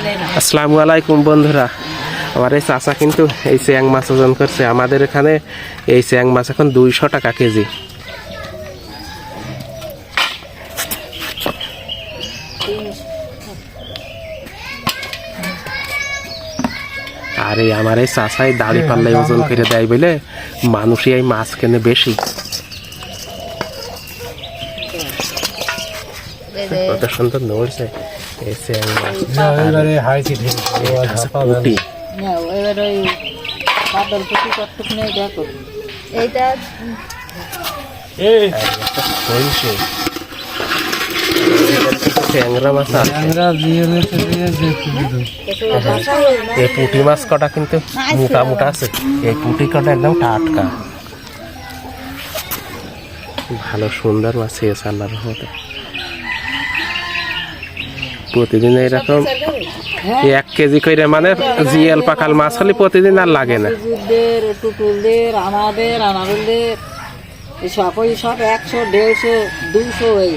আসসালামু আলাইকুম বন্ধুরা। আমার এই চাচা কিন্তু এই চ্যাং মাছ ওজন করছে। আমাদের এখানে এই চ্যাং মাছ এখন দুইশো টাকা কেজি। আর এই আমার এই চাচাই দাড়ি পাল্লাই ওজন করে দেয় বলে মানুষই এই মাছ কেনে বেশি। কত সুন্দর নড়ছে। মাছ এবারে এটা হচ্ছে পুঁটি না এবার ওই বাদল পুটি এইটা এই মাছ পুঁটি কটা কিন্তু. মোটা মোটা আছে. এই পুঁটি কটা একদম টাটকা। ভালো সুন্দর মাছ এসে আল্লাহর রহমতে প্রতিদিন এইরকম এক কেজি করে মানে জিয়াল পাকাল মাছ হলে প্রতিদিন আর লাগে না। টুটুলদের আমাদের আনারুলদের এই সব একশো দেড়শো দুশো এই।